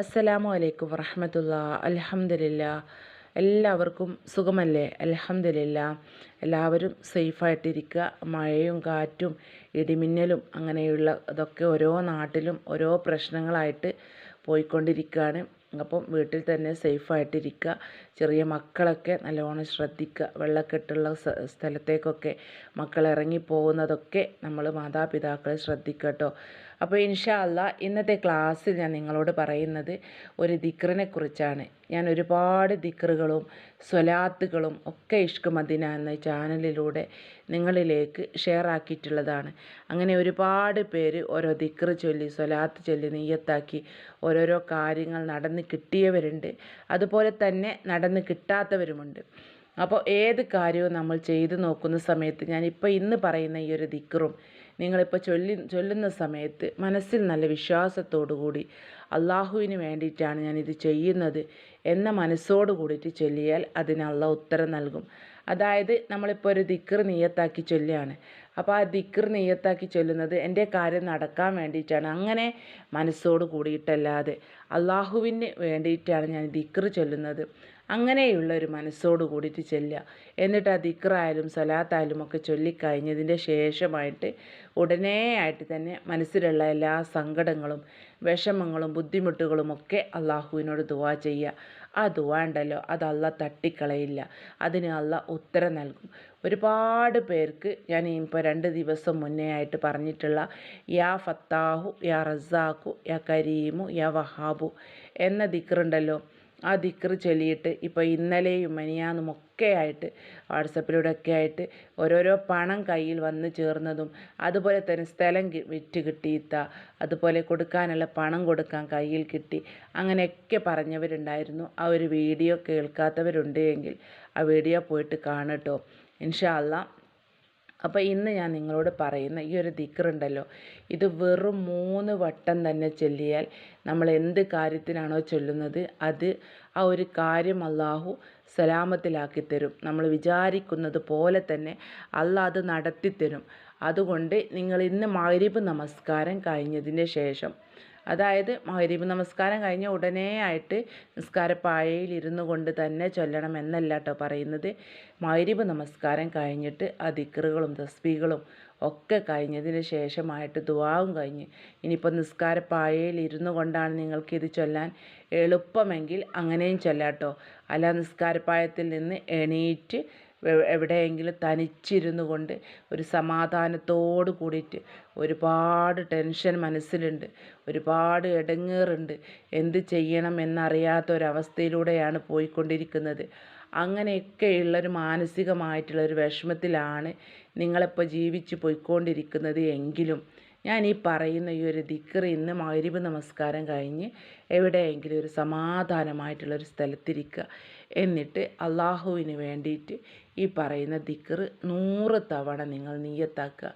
അസ്സലാമു അലൈക്കും വറഹമത്തുള്ള. അലഹമില്ല എല്ലാവർക്കും സുഖമല്ലേ? അലഹമില്ല എല്ലാവരും സേഫായിട്ടിരിക്കുക. മഴയും കാറ്റും ഇടിമിന്നലും അങ്ങനെയുള്ള ഇതൊക്കെ ഓരോ നാട്ടിലും ഓരോ പ്രശ്നങ്ങളായിട്ട് പോയിക്കൊണ്ടിരിക്കുകയാണ്. അപ്പം വീട്ടിൽ തന്നെ സേഫായിട്ടിരിക്കുക. ചെറിയ മക്കളൊക്കെ നല്ലോണം ശ്രദ്ധിക്കുക. വെള്ളക്കെട്ടുള്ള സ്ഥലത്തേക്കൊക്കെ മക്കൾ നമ്മൾ മാതാപിതാക്കളെ ശ്രദ്ധിക്കട്ടോ കേട്ടോ. അപ്പോൾ ഇൻഷാല്ല ഇന്നത്തെ ക്ലാസ്സിൽ ഞാൻ നിങ്ങളോട് പറയുന്നത് ഒരു ദിക്റിനെ കുറിച്ചാണ് ഞാൻ ഒരുപാട് ദിക്റുകളും സ്വലാത്തുകളും ഒക്കെ ഇഷ്ക് മദീന എന്ന ചാനലിലൂടെ നിങ്ങളിലേക്ക് ഷെയർ ആക്കിയിട്ടുള്ളതാണ്. അങ്ങനെ ഒരുപാട് പേര് ഓരോ ദിക്റ് ചൊല്ലി സ്വലാത്ത് ചൊല്ലി നെയ്യത്താക്കി ഓരോരോ കാര്യങ്ങൾ നടന്ന് കിട്ടിയവരുണ്ട്. അതുപോലെ തന്നെ നടന്ന് കിട്ടാത്തവരുമുണ്ട്. അപ്പോൾ ഏത് കാര്യവും നമ്മൾ ചെയ്തു നോക്കുന്ന സമയത്ത് ഞാനിപ്പോൾ ഇന്ന് പറയുന്ന ഈ ഒരു ദിക്റും നിങ്ങളിപ്പോൾ ചൊല്ലി ചൊല്ലുന്ന സമയത്ത് മനസ്സിൽ നല്ല വിശ്വാസത്തോടു കൂടി അള്ളാഹുവിന് വേണ്ടിയിട്ടാണ് ഞാനിത് ചെയ്യുന്നത് എന്ന മനസ്സോട് കൂടിയിട്ട് ചൊല്ലിയാൽ അതിന് അള്ളാഹ് ഉത്തരം നൽകും. അതായത് നമ്മളിപ്പോൾ ഒരു ദിക്കർ നീയത്താക്കി ചൊല്ലുകയാണ്. അപ്പോൾ ആ ദിക്കർ നീയത്താക്കി ചൊല്ലുന്നത് എന്റെ കാര്യം നടക്കാൻ വേണ്ടിയിട്ടാണ്. അങ്ങനെ മനസ്സോട് കൂടിയിട്ടല്ലാതെ അള്ളാഹുവിന് വേണ്ടിയിട്ടാണ് ഞാൻ ദിക്കർ ചൊല്ലുന്നത്. അങ്ങനെയുള്ള ഒരു മനസ്സോട് കൂടിയിട്ട് ചെല്ലുക. എന്നിട്ട് ആ ദിക്റായാലും സലാത്തായാലും ഒക്കെ ചൊല്ലിക്കഴിഞ്ഞതിന്റെ ശേഷമായിട്ട് ഉടനെ ആയിട്ട് തന്നെ മനസ്സിലുള്ള എല്ലാ സങ്കടങ്ങളും വിഷമങ്ങളും ബുദ്ധിമുട്ടുകളും ഒക്കെ അള്ളാഹുവിനോട് ദുവാ ചെയ്യുക. ആ ദുവാ ഉണ്ടല്ലോ അത് അല്ല തട്ടിക്കളയില്ല. അതിന് അല്ല ഉത്തരം നൽകും. ഒരുപാട് പേർക്ക് ഞാൻ ഇപ്പോൾ രണ്ട് ദിവസം മുന്നേ ആയിട്ട് പറഞ്ഞിട്ടുള്ള യാ ഫത്താഹു യാ റസാഖു യാ കരീമു യാ വഹാബു എന്ന ദിക്റുണ്ടല്ലോ. ആ ദിക്ർ ചൊല്ലിയിട്ട് ഇപ്പോൾ ഇന്നലെയും മനിയാന്നും ഒക്കെ ആയിട്ട് വാട്സപ്പിലൂടെ ഒക്കെ ആയിട്ട് ഓരോരോ പണം കയ്യിൽ വന്ന് ചേർന്നതും അതുപോലെ തന്നെ സ്ഥലം വിറ്റ് കിട്ടിയിത്ത അതുപോലെ കൊടുക്കാനുള്ള പണം കൊടുക്കാൻ കയ്യിൽ കിട്ടി അങ്ങനെയൊക്കെ പറഞ്ഞവരുണ്ടായിരുന്നു. ആ ഒരു വീഡിയോ കേൾക്കാത്തവരുണ്ട് എങ്കിൽ ആ വീഡിയോ പോയിട്ട് കാണട്ടോ. ഇൻഷാ അള്ളാ അപ്പോൾ ഇന്ന് ഞാൻ നിങ്ങളോട് പറയുന്ന ഈ ഒരു ദിക്റുണ്ടല്ലോ. ഇത് വെറും മൂന്ന് വട്ടം തന്നെ ചൊല്ലിയാൽ നമ്മൾ എന്ത് കാര്യത്തിനാണോ ചൊല്ലുന്നത് അത് ആ ഒരു കാര്യം അള്ളാഹു സലാമത്തിലാക്കി തരും. നമ്മൾ വിചാരിക്കുന്നത് പോലെ തന്നെ അള്ളാഹ് അത് നടത്തിത്തരും. അതുകൊണ്ട് നിങ്ങൾ ഇന്ന് മഗ്രിബ് നമസ്കാരം കഴിഞ്ഞതിന് ശേഷം അതായത് മഹരീബ് നമസ്കാരം കഴിഞ്ഞ ഉടനെ ആയിട്ട് നിസ്കാരപ്പായയിൽ ഇരുന്നു കൊണ്ട് തന്നെ ചൊല്ലണം എന്നല്ല കേട്ടോ പറയുന്നത്. മഹരീബ് നമസ്കാരം കഴിഞ്ഞിട്ട് ആ തസ്ബികളും ഒക്കെ കഴിഞ്ഞതിന് ശേഷമായിട്ട് ദുവാവും കഴിഞ്ഞ്. ഇനിയിപ്പോൾ നിസ്കാരപ്പായയിൽ ഇരുന്നു കൊണ്ടാണ് നിങ്ങൾക്കിത് ചൊല്ലാൻ എളുപ്പമെങ്കിൽ അങ്ങനെയും ചൊല്ലാട്ടോ. അല്ല നിസ്കാരപ്പായത്തിൽ നിന്ന് എണീറ്റ് എവിടെയെങ്കിലും തനിച്ചിരുന്നു കൊണ്ട് ഒരു സമാധാനത്തോട് കൂടിയിട്ട് ഒരുപാട് ടെൻഷൻ മനസ്സിലുണ്ട് ഒരുപാട് ഇടങ്ങേറുണ്ട് എന്ത് ചെയ്യണം എന്നറിയാത്ത ഒരവസ്ഥയിലൂടെയാണ് പോയിക്കൊണ്ടിരിക്കുന്നത്. അങ്ങനെയൊക്കെയുള്ളൊരു മാനസികമായിട്ടുള്ളൊരു വിഷമത്തിലാണ് നിങ്ങളിപ്പോൾ ജീവിച്ച് പോയിക്കൊണ്ടിരിക്കുന്നത് എങ്കിലും ഞാൻ ഈ പറയുന്ന ഈ ഒരു ദിക്കർ ഇന്ന് മഗ്രിബ് നമസ്കാരം കഴിഞ്ഞ് എവിടെയെങ്കിലും ഒരു സമാധാനമായിട്ടുള്ളൊരു സ്ഥലത്തിരിക്കുക. എന്നിട്ട് അള്ളാഹുവിന് വേണ്ടിയിട്ട് ഈ പറയുന്ന ദിക്കർ നൂറ് തവണ നിങ്ങൾ നീയത്താക്കുക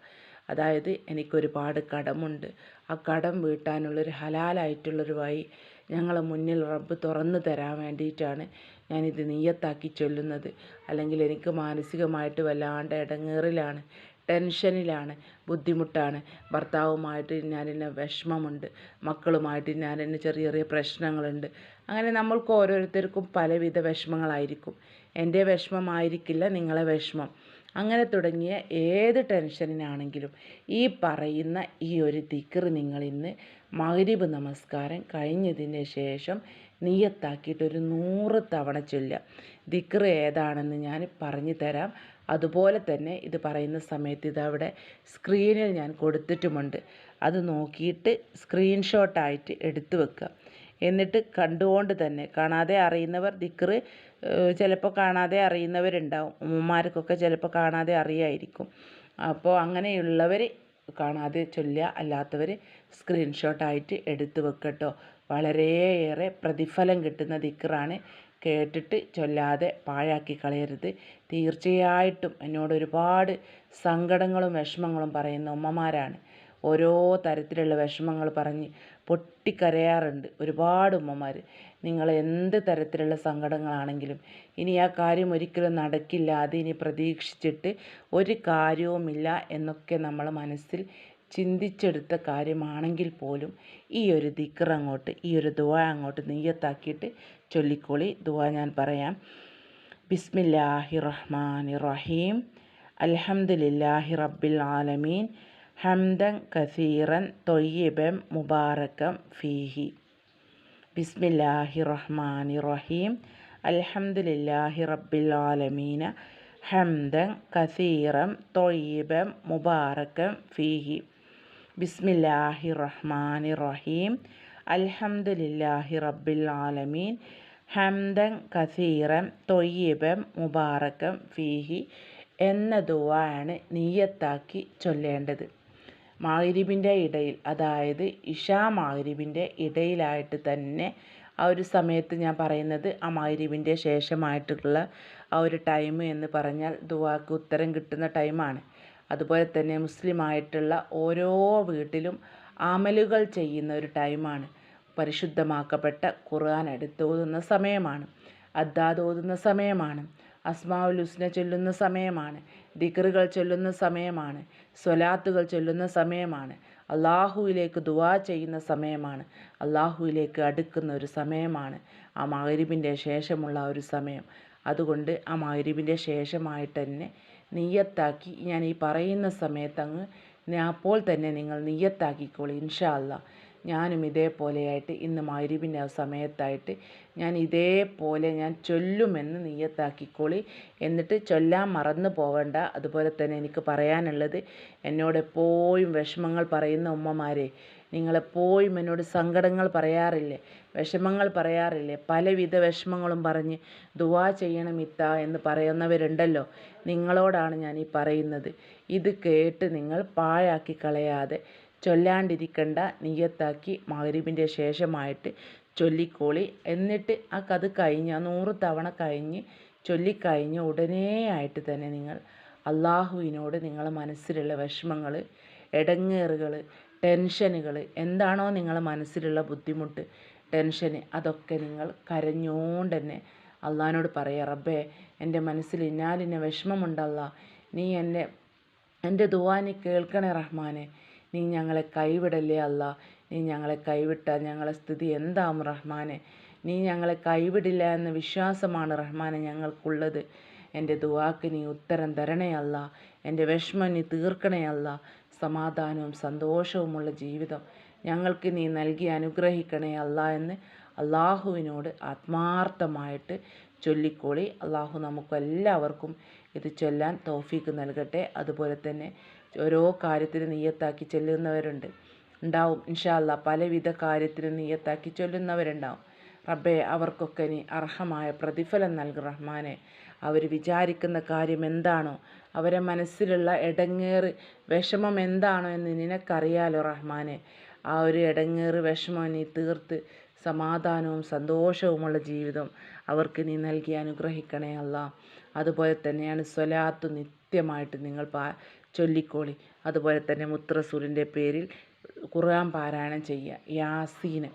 അതായത് എനിക്കൊരുപാട് കടമുണ്ട്. ആ കടം വീട്ടാനുള്ളൊരു ഹലാലായിട്ടുള്ളൊരു വഴി ഞങ്ങളെ മുന്നിൽ റബ്ബ് തുറന്നു തരാൻ വേണ്ടിയിട്ടാണ് ഞാനിത് നീയത്താക്കി ചൊല്ലുന്നത്. അല്ലെങ്കിൽ എനിക്ക് മാനസികമായിട്ട് വല്ലാണ്ട് ഇടങ്ങേറിലാണ് ടെൻഷനിലാണ് ബുദ്ധിമുട്ടാണ്. ഭർത്താവുമായിട്ട് ഞാൻ ഞാനെന്നെ വിഷമമുണ്ട്. മക്കളുമായിട്ട് ഞാൻ ഞാനെന്നെ ചെറിയ ചെറിയ പ്രശ്നങ്ങളുണ്ട്. അങ്ങനെ നമ്മൾക്ക് ഓരോരുത്തർക്കും പലവിധ വിഷമങ്ങളായിരിക്കും. എന്റെ വിഷമമായിരിക്കില്ല നിങ്ങളെ വിഷമം. അങ്ങനെ തുടങ്ങിയ ഏത് ടെൻഷനിനാണെങ്കിലും ഈ പറയുന്ന ഈ ഒരു ദിക്ർ നിങ്ങൾ ഇന്ന് മഗ്രിബ് നമസ്കാരം കഴിഞ്ഞതിന് ശേഷം നീയത്താക്കിയിട്ട് ഒരു നൂറ് തവണ ചൊല്ലുക. ദിക്ർ ഏതാണെന്ന് ഞാൻ പറഞ്ഞു തരാം. അതുപോലെ തന്നെ ഇത് പറയുന്ന സമയത്ത് ഇതവിടെ സ്ക്രീനിൽ ഞാൻ കൊടുത്തിട്ടുമുണ്ട്. അത് നോക്കിയിട്ട് സ്ക്രീൻഷോട്ടായിട്ട് എടുത്തു വെക്കുക. എന്നിട്ട് കണ്ടുകൊണ്ട് തന്നെ കാണാതെ അറിയുന്നവർ ദിക്ർ ചിലപ്പോൾ കാണാതെ അറിയുന്നവരുണ്ടാവും. ഉമ്മമാർക്കൊക്കെ ചിലപ്പോൾ കാണാതെ അറിയായിരിക്കും. അപ്പോൾ അങ്ങനെയുള്ളവർ കാണാതെ ചൊല്ലുക അല്ലാത്തവർ സ്ക്രീൻഷോട്ടായിട്ട് എടുത്തു വെക്കട്ടോ. വളരെയേറെ പ്രതിഫലം കിട്ടുന്ന ദിക്കറാണ് കേട്ടിട്ട് ചൊല്ലാതെ പാഴാക്കി കളയരുത്. തീർച്ചയായിട്ടും എന്നോട് ഒരുപാട് സങ്കടങ്ങളും വിഷമങ്ങളും പറയുന്ന ഉമ്മമാരാണ്. ഓരോ തരത്തിലുള്ള വിഷമങ്ങൾ പറഞ്ഞ് പൊട്ടിക്കരയാറുണ്ട്. ഒരുപാട് ഉമ്മമാർ നിങ്ങൾ എന്ത് തരത്തിലുള്ള സങ്കടങ്ങളാണെങ്കിലും ഇനി ആ കാര്യം ഒരിക്കലും നടക്കില്ല. അത് ഇനി പ്രതീക്ഷിച്ചിട്ട് ഒരു കാര്യവുമില്ല എന്നൊക്കെ നമ്മൾ മനസ്സിൽ ചിന്തിച്ചെടുത്ത കാര്യമാണെങ്കിൽ പോലും ഈ ഒരു ദിക്കർ അങ്ങോട്ട് ഈ ഒരു ദുവ അങ്ങോട്ട് നെയ്യത്താക്കിയിട്ട് ചൊല്ലിക്കോളി. ദുവ ഞാൻ പറയാം. ബിസ്മില്ലാഹി റഹ്മാൻ റഹീം അൽഹംദുലില്ലാഹി റബ്ബിൽ ആലമീൻ. ഹംദൻ കസീറൻ തൊയ്യബൻ മുബാറക്കം ഫീഹി. ബിസ്മില്ലാഹി റഹ്മാനി റഹീം അൽഹംദുലില്ലാഹി റബ്ബിൽ ആലമീന ഹംദൻ കസീറൻ തൊയ്യബൻ മുബാറകം ഫീഹി. ബിസ്മില്ലാഹി റഹ്മാനി റഹീം അൽഹംദുലില്ലാഹി റബ്ബിൽ ആലമീൻ ഹംദൻ കസീറൻ തൊയ്യബൻ മുബാറകം ഫീഹി. എന്ന ദുവാണ് നീയത്താക്കി ചൊല്ലേണ്ടത്. മാഗ്രിബിന്റെ ഇടയിൽ അതായത് ഇഷാ മാഗ്രിബിന്റെ ഇടയിലായിട്ട് തന്നെ ആ ഒരു സമയത്ത് ഞാൻ പറയുന്നത് ആ മാഗ്രിബിന്റെ ശേഷമായിട്ടുള്ള ആ ഒരു ടൈം എന്ന് പറഞ്ഞാൽ ദുവാക്ക് ഉത്തരം കിട്ടുന്ന ടൈമാണ് അതുപോലെ തന്നെ മുസ്ലിമായിട്ടുള്ള ഓരോ വീട്ടിലും അമലുകൾ ചെയ്യുന്ന ഒരു ടൈമാണ് പരിശുദ്ധമാക്കപ്പെട്ട ഖുർആൻ എടുത്തോതുന്ന സമയമാണ് അദ്ദാദ് ഓതുന്ന സമയമാണ്. അസ്മാവുൽ ഹുസ്ന ചൊല്ലുന്ന സമയമാണ്. ദിക്റുകൾ ചൊല്ലുന്ന സമയമാണ്. സ്വലാത്തുകൾ ചൊല്ലുന്ന സമയമാണ്. അള്ളാഹുവിലേക്ക് ദുവാ ചെയ്യുന്ന സമയമാണ്. അള്ളാഹുവിലേക്ക് അടുക്കുന്ന ഒരു സമയമാണ്. ആ മകരിബിന്റെ ശേഷമുള്ള ഒരു സമയം. അതുകൊണ്ട് ആ മകരിബിന്റെ ശേഷമായിട്ട് തന്നെ നീയത്താക്കി ഞാൻ ഈ പറയുന്ന സമയത്ത് അങ്ങ് അപ്പോൾ തന്നെ നിങ്ങൾ നീയത്താക്കിക്കോളി ഇൻഷാ അല്ലാ ഞാനും ഇതേപോലെയായിട്ട് ഇന്ന് മഗ്രിബിന്റെ ആ സമയത്തായിട്ട് ഞാൻ ഇതേപോലെ ഞാൻ ചൊല്ലുമെന്ന് നീയത്താക്കിക്കോളി എന്നിട്ട് ചൊല്ലാൻ മറന്നു പോവണ്ട. അതുപോലെ തന്നെ എനിക്ക് പറയാനുള്ളത് എന്നോട് എപ്പോഴും വിഷമങ്ങൾ പറയുന്ന ഉമ്മമാരെ നിങ്ങളെപ്പോഴും എന്നോട് സങ്കടങ്ങൾ പറയാറില്ലേ? വിഷമങ്ങൾ പറയാറില്ലേ? പലവിധ വിഷമങ്ങളും പറഞ്ഞ് ദുവാ ചെയ്യണം ഇത്ത എന്ന് പറയുന്നവരുണ്ടല്ലോ. നിങ്ങളോടാണ് ഞാൻ ഈ പറയുന്നത്. ഇത് കേട്ട് നിങ്ങൾ പാഴാക്കി കളയാതെ ചൊല്ലാണ്ടിരിക്കണ്ട നീയത്താക്കി മഗ്രിബിന്റെ ശേഷമായിട്ട് ചൊല്ലിക്കോളി. എന്നിട്ട് ആ കത് കഴിഞ്ഞ് നൂറ് തവണ കഴിഞ്ഞ് ചൊല്ലിക്കഴിഞ്ഞ് ഉടനെ ആയിട്ട് തന്നെ നിങ്ങൾ അള്ളാഹുവിനോട് നിങ്ങളെ മനസ്സിലുള്ള വിഷമങ്ങൾ ഇടങ്ങേറുകൾ ടെൻഷനുകൾ എന്താണോ നിങ്ങളെ മനസ്സിലുള്ള ബുദ്ധിമുട്ട് ടെൻഷൻ അതൊക്കെ നിങ്ങൾ കരഞ്ഞുകൊണ്ട് തന്നെ അള്ളഹാനോട് പറയുക റബ്ബേ എന്റെ മനസ്സിൽ ഇന്നാലിന്ന വിഷമമുണ്ടല്ല. നീ എന്റെ എന്റെ ദുവാനി കേൾക്കണേ റഹ്മാനെ. നീ ഞങ്ങളെ കൈവിടല്ലേ അല്ല? നീ ഞങ്ങളെ കൈവിട്ടാൽ ഞങ്ങളെ സ്ഥിതി എന്താവും റഹ്മാനെ? നീ ഞങ്ങളെ കൈവിടില്ല എന്ന വിശ്വാസമാണ് റഹ്മാനെ ഞങ്ങൾക്കുള്ളത്. എന്റെ ദുവാക്ക് നീ ഉത്തരം തരണേ അല്ല. എന്റെ വിഷമം നീ തീർക്കണേ അല്ല. സമാധാനവും സന്തോഷവുമുള്ള ജീവിതം ഞങ്ങൾക്ക് നീ നൽകി അനുഗ്രഹിക്കണേ അല്ല എന്ന് അള്ളാഹുവിനോട് ആത്മാർത്ഥമായിട്ട് ചൊല്ലിക്കോളി. അള്ളാഹു നമുക്കെല്ലാവർക്കും ഇത് ചൊല്ലാൻ തോഫീക്ക് നൽകട്ടെ. അതുപോലെ തന്നെ ഓരോ കാര്യത്തിന് നീയത്താക്കി ചെല്ലുന്നവരുണ്ട്. ഉണ്ടാവും. ഇൻഷാല്ല പലവിധ കാര്യത്തിന് നീയത്താക്കി ചൊല്ലുന്നവരുണ്ടാവും. റബ്ബെ അവർക്കൊക്കെ നീ അർഹമായ പ്രതിഫലം നൽകും റഹ്മാനെ. അവർ വിചാരിക്കുന്ന കാര്യം എന്താണോ അവരെ മനസ്സിലുള്ള ഇടങ്ങേറ് വിഷമം എന്താണോ എന്ന് നിനക്കറിയാലോ റഹ്മാനെ. ആ ഒരു ഇടങ്ങേറ് വിഷമം നീ തീർത്ത് സമാധാനവും സന്തോഷവുമുള്ള ജീവിതം അവർക്ക് നീ നൽകി അനുഗ്രഹിക്കണേ അല്ല. അതുപോലെ തന്നെയാണ് സ്വലാത്ത് നിത്യമായിട്ട് നിങ്ങൾ പാ ചൊല്ലിക്കോളി. അതുപോലെ തന്നെ മുത്രസൂലിന്റെ പേരിൽ ഖുർആൻ പാരായണം ചെയ്യുക. യാസീന്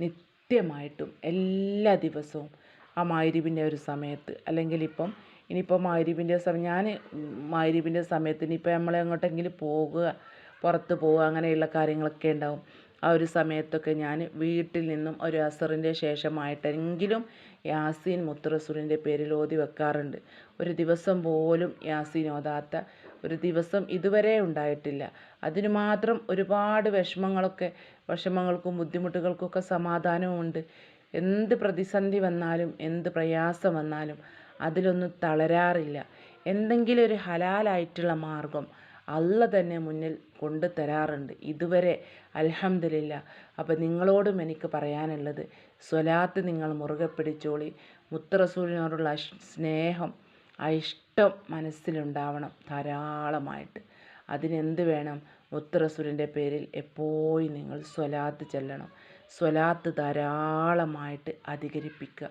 നിത്യമായിട്ടും എല്ലാ ദിവസവും ആ മായിരിബിന്റെ ഒരു സമയത്ത്. അല്ലെങ്കിൽ ഇപ്പം ഇനിയിപ്പോൾ മായിരിബിന്റെ സമയം ഞാൻ മായിരിബിന്റെ സമയത്ത് ഇനിയിപ്പോൾ നമ്മൾ എങ്ങോട്ടെങ്കിലും പോകുക പുറത്ത് പോവുക അങ്ങനെയുള്ള കാര്യങ്ങളൊക്കെ ഉണ്ടാവും. ആ ഒരു സമയത്തൊക്കെ ഞാൻ വീട്ടിൽ നിന്നും ഒരു അസറിന്റെ ശേഷമായിട്ടെങ്കിലും യാസീൻ മുത്തറസൂലിന്റെ പേരിൽ ഓതി വെക്കാറുണ്ട്. ഒരു ദിവസം പോലും യാസീൻ ഓതാത്ത ഒരു ദിവസം ഇതുവരെ ഉണ്ടായിട്ടില്ല. അതിന് മാത്രം ഒരുപാട് വിഷമങ്ങളൊക്കെ വിഷമങ്ങൾക്കും ബുദ്ധിമുട്ടുകൾക്കൊക്കെ സമാധാനവുമുണ്ട്. എന്ത് പ്രതിസന്ധി വന്നാലും എന്ത് പ്രയാസം വന്നാലും അതിലൊന്നും തളരാറില്ല. എന്തെങ്കിലും ഒരു ഹലാലായിട്ടുള്ള മാർഗം അല്ല തന്നെ മുന്നിൽ കൊണ്ടു തരാറുണ്ട്. ഇതുവരെ അലഹമില്ല അപ്പം നിങ്ങളോടും എനിക്ക് പറയാനുള്ളത് സ്വലാത്ത് നിങ്ങൾ മുറുകെ പിടിച്ചോളി. മുത്തറസൂലിനോടുള്ള സ്നേഹം ആ ഇഷ്ടം മനസ്സിലുണ്ടാവണം ധാരാളമായിട്ട്. അതിനെന്ത് വേണം? മുത്തറസൂലിന്റെ പേരിൽ എപ്പോഴും നിങ്ങൾ സ്വലാത്ത് ചെല്ലണം. സ്വലാത്ത് ധാരാളമായിട്ട് അധികരിപ്പിക്കുക.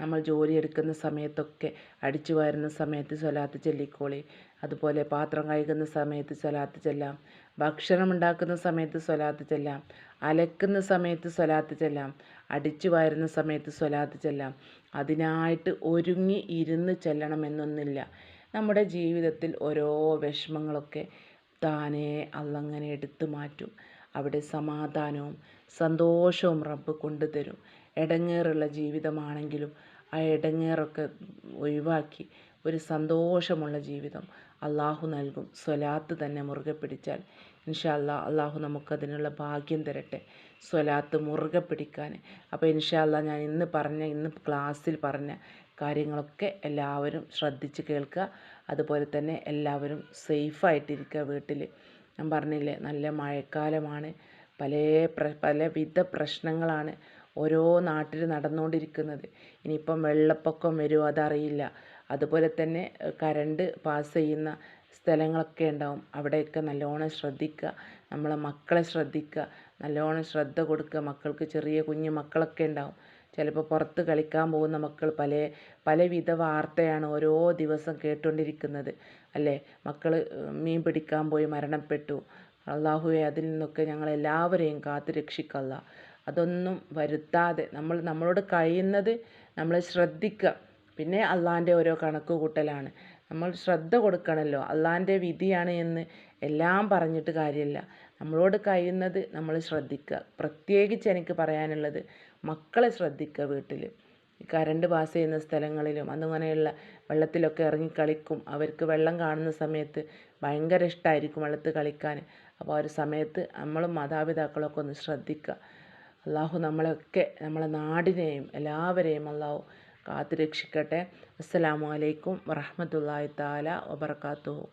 നമ്മൾ ജോലി എടുക്കുന്ന സമയത്തൊക്കെ അടിച്ചു വാരുന്ന സമയത്ത് സ്വലാത്ത് ചൊല്ലിക്കോളി. അതുപോലെ പാത്രം കഴുകുന്ന സമയത്ത് സ്വലാത്ത് ചെല്ലാം. ഭക്ഷണം ഉണ്ടാക്കുന്ന സമയത്ത് സ്വലാത്ത് ചെല്ലാം. അലക്കുന്ന സമയത്ത് സ്വലാത്ത് ചെല്ലാം. അടിച്ചു വാരുന്ന സമയത്ത് സ്വലാത്ത് ചെല്ലാം. അതിനായിട്ട് ഒരുങ്ങി ഇരുന്ന് ചെല്ലണമെന്നൊന്നില്ല. നമ്മുടെ ജീവിതത്തിൽ ഓരോ വിഷമങ്ങളൊക്കെ താനേ അള്ളങ്ങനെ എടുത്തു മാറ്റും. അവിടെ സമാധാനവും സന്തോഷവും റബ്ബ് കൊണ്ടുതരും ഇടങ്ങേറുള്ള ജീവിതമാണെങ്കിലും ആ ഇടങ്ങേറൊക്കെ ഒഴിവാക്കി ഒരു സന്തോഷമുള്ള ജീവിതം അള്ളാഹു നൽകും. സ്വലാത്ത് തന്നെ മുറുകെ പിടിച്ചാൽ ഇൻഷാ അല്ലാ അള്ളാഹു നമുക്കതിനുള്ള ഭാഗ്യം തരട്ടെ. സ്വലാത്ത് മുറുകെ പിടിക്കാൻ. അപ്പോൾ ഇൻഷാ അല്ലാ ഞാൻ ഇന്ന് പറഞ്ഞ ഇന്ന് ക്ലാസ്സിൽ പറഞ്ഞ കാര്യങ്ങളൊക്കെ എല്ലാവരും ശ്രദ്ധിച്ച് കേൾക്കുക. അതുപോലെ തന്നെ എല്ലാവരും സേഫായിട്ടിരിക്കുക വീട്ടിൽ ഞാൻ പറഞ്ഞില്ലേ നല്ല മഴക്കാലമാണ്. പല പ്ര പലവിധ പ്രശ്നങ്ങളാണ് ഓരോ നാട്ടിൽ നടന്നുകൊണ്ടിരിക്കുന്നത് ഇനിയിപ്പം വെള്ളപ്പൊക്കം വരുമോ അതറിയില്ല. അതുപോലെ തന്നെ കരണ്ട് പാസ് ചെയ്യുന്ന സ്ഥലങ്ങളൊക്കെ ഉണ്ടാവും. അവിടെയൊക്കെ നല്ലോണം ശ്രദ്ധിക്കുക. നമ്മളെ മക്കളെ ശ്രദ്ധിക്കുക. നല്ലോണം ശ്രദ്ധ കൊടുക്കുക. മക്കൾക്ക് ചെറിയ കുഞ്ഞു മക്കളൊക്കെ ഉണ്ടാവും. ചിലപ്പോൾ പുറത്ത് കളിക്കാൻ പോകുന്ന മക്കൾ പല പലവിധ വാർത്തയാണ് ഓരോ ദിവസം കേട്ടുകൊണ്ടിരിക്കുന്നത് അല്ലേ? മക്കൾ മീൻ പിടിക്കാൻ പോയി മരണപ്പെട്ടു. അള്ളാഹുവെ അതിൽ നിന്നൊക്കെ ഞങ്ങളെല്ലാവരെയും കാത്തു രക്ഷിക്കല്ല അതൊന്നും വരുത്താതെ നമ്മൾ നമ്മളോട് കഴിയുന്നത് നമ്മൾ ശ്രദ്ധിക്കുക പിന്നെ അള്ളാന്റെ ഓരോ കണക്ക് കൂട്ടലാണ് നമ്മൾ ശ്രദ്ധ കൊടുക്കണമല്ലോ അള്ളാന്റെ വിധിയാണ് എന്ന് എല്ലാം പറഞ്ഞിട്ട് കാര്യമില്ല. നമ്മളോട് കഴിയുന്നത് നമ്മൾ ശ്രദ്ധിക്കുക പ്രത്യേകിച്ച് എനിക്ക് പറയാനുള്ളത് മക്കളെ ശ്രദ്ധിക്കുക വീട്ടിൽ കറണ്ട് പാസ് ചെയ്യുന്ന സ്ഥലങ്ങളിലും അങ്ങനെയുള്ള വെള്ളത്തിലൊക്കെ ഇറങ്ങി കളിക്കും. അവർക്ക് വെള്ളം കാണുന്ന സമയത്ത് ഭയങ്കര ഇഷ്ടമായിരിക്കും വെള്ളത്തിൽ കളിക്കാൻ. അപ്പോൾ ആ ഒരു സമയത്ത് നമ്മളും മാതാപിതാക്കളൊക്കെ ഒന്ന് ശ്രദ്ധിക്കുക അള്ളാഹു നമ്മളൊക്കെ നമ്മളെ നാടിനെയും എല്ലാവരെയും അള്ളാഹു കാത്തു രക്ഷിക്കട്ടെ അസ്സലാമു അലൈക്കും വറഹ്മത്തുള്ളാഹി തആല വബറകാതുഹു.